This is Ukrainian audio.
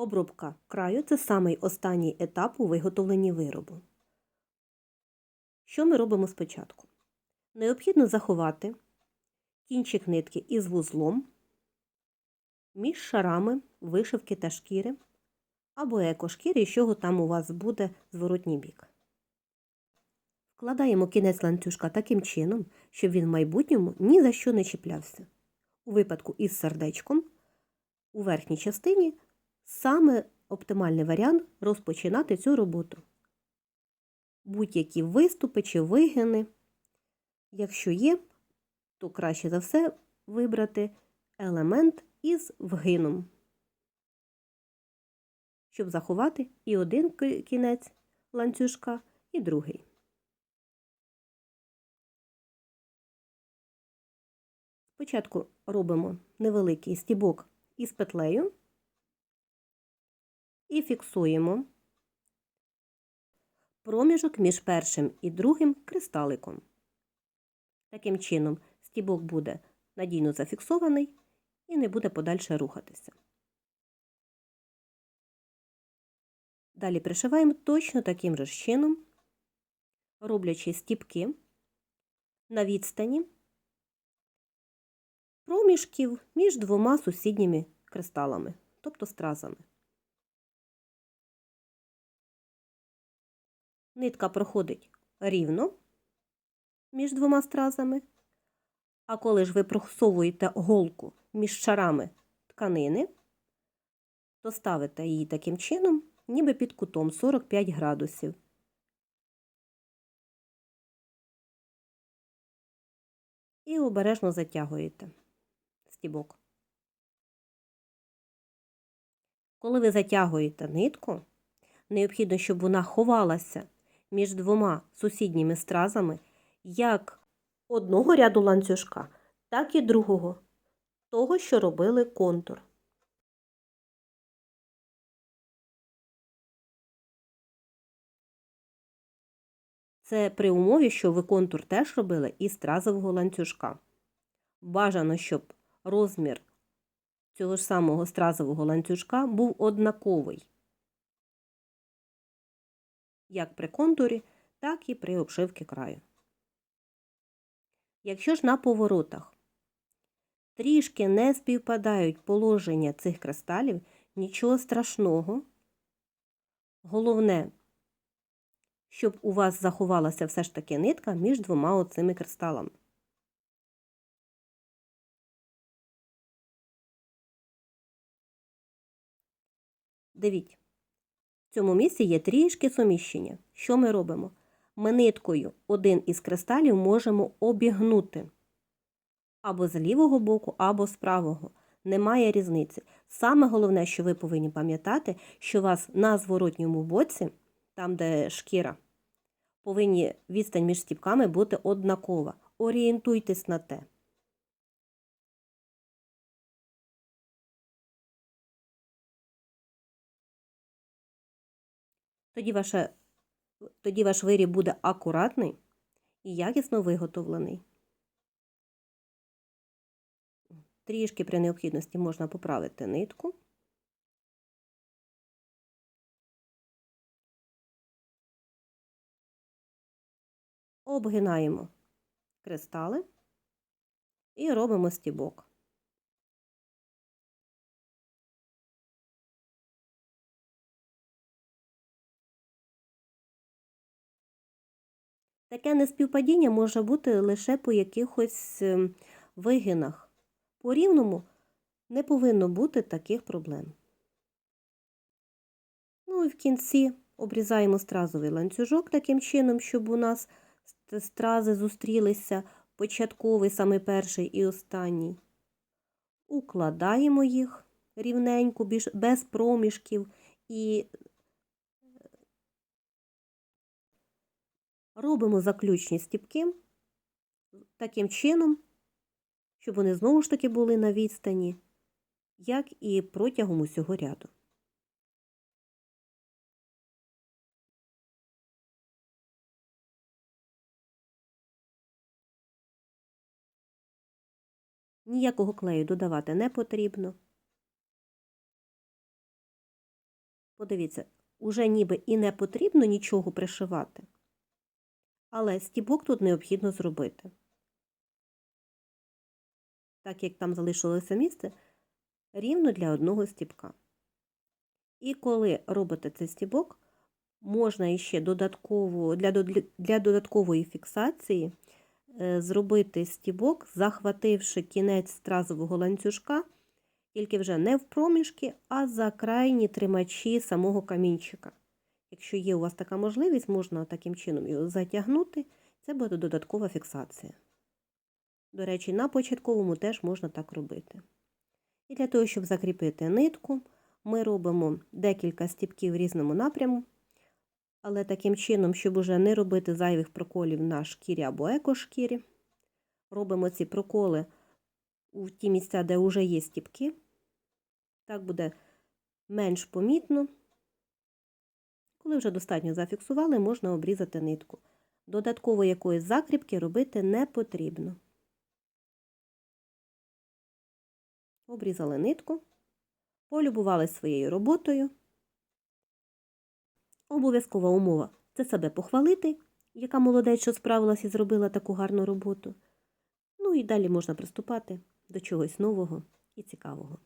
Обробка краю це самий останній етап у виготовленні виробу. Що ми робимо спочатку? Необхідно заховати кінчик нитки із вузлом між шарами вишивки та шкіри або екошкіри, чого там у вас буде зворотній бік. Вкладаємо кінець ланцюжка таким чином, щоб він в майбутньому ні за що не чіплявся. У випадку із сердечком у верхній частині саме оптимальний варіант розпочинати цю роботу. Будь-які виступи чи вигини, якщо є, то краще за все вибрати елемент із вгином, щоб заховати і один кінець ланцюжка, і другий. Спочатку робимо невеликий стібок із петлею і фіксуємо проміжок між першим і другим кристаликом. Таким чином, стібок буде надійно зафіксований і не буде подальше рухатися. Далі пришиваємо точно таким же чином, роблячи стібки на відстані проміжків між двома сусідніми кристалами, тобто стразами. Нитка проходить рівно між двома стразами, а коли ж ви просовуєте голку між шарами тканини, то ставите її таким чином, ніби під кутом 45 градусів. І обережно затягуєте стібок. Коли ви затягуєте нитку, необхідно, щоб вона ховалася між двома сусідніми стразами як одного ряду ланцюжка, так і другого, того, що робили контур. Це при умові, що ви контур теж робили із стразового ланцюжка. Бажано, щоб розмір цього ж самого стразового ланцюжка був однаковий як при контурі, так і при обшивці краю. Якщо ж на поворотах трішки не співпадають положення цих кристалів, нічого страшного. Головне, щоб у вас заховалася все ж таки нитка між двома оцими кристалами. Дивіть, в цьому місці є трішки суміщення. Що ми робимо? Ми ниткою один із кристалів можемо обігнути або з лівого боку, або з правого. Немає різниці. Саме головне, що ви повинні пам'ятати, що у вас на зворотньому боці, там де шкіра, повинні відстань між стіпками бути однакова. Орієнтуйтесь на те. Тоді, ваше, тоді ваш виріб буде акуратний і якісно виготовлений. Трішки при необхідності можна поправити нитку. Обгинаємо кристали і робимо стібок. Таке неспівпадіння може бути лише по якихось ем, вигинах. По рівному не повинно бути таких проблем. Ну і в кінці обрізаємо стразовий ланцюжок таким чином, щоб у нас стрази зустрілися початковий, саме перший і останній. Укладаємо їх рівненько, без проміжків і Робимо заключні стіпки таким чином, щоб вони знову ж таки були на відстані, як і протягом усього ряду. Ніякого клею додавати не потрібно. Подивіться, уже ніби і не потрібно нічого пришивати, але стібок тут необхідно зробити. Так як там залишилося місце рівно для одного стібка. І коли робите цей стібок, можна іще додатково, для, для додаткової фіксації е, зробити стібок, захвативши кінець стразового ланцюжка, тільки вже не в проміжки, а за крайні тримачі самого камінчика. Якщо є у вас така можливість, можна таким чином його затягнути, це буде додаткова фіксація. До речі, на початковому теж можна так робити. І для того, щоб закріпити нитку, ми робимо декілька стібків в різному напряму, але таким чином, щоб уже не робити зайвих проколів на шкірі або екошкірі, робимо ці проколи у ті місця, де вже є стібки. Так буде менш помітно. Коли вже достатньо зафіксували, можна обрізати нитку. Додатково якоїсь закріпки робити не потрібно. Обрізали нитку, полюбувалися своєю роботою. Обов'язкова умова це себе похвалити, яка молодець, що справилась і зробила таку гарну роботу. Ну і далі можна приступати до чогось нового і цікавого.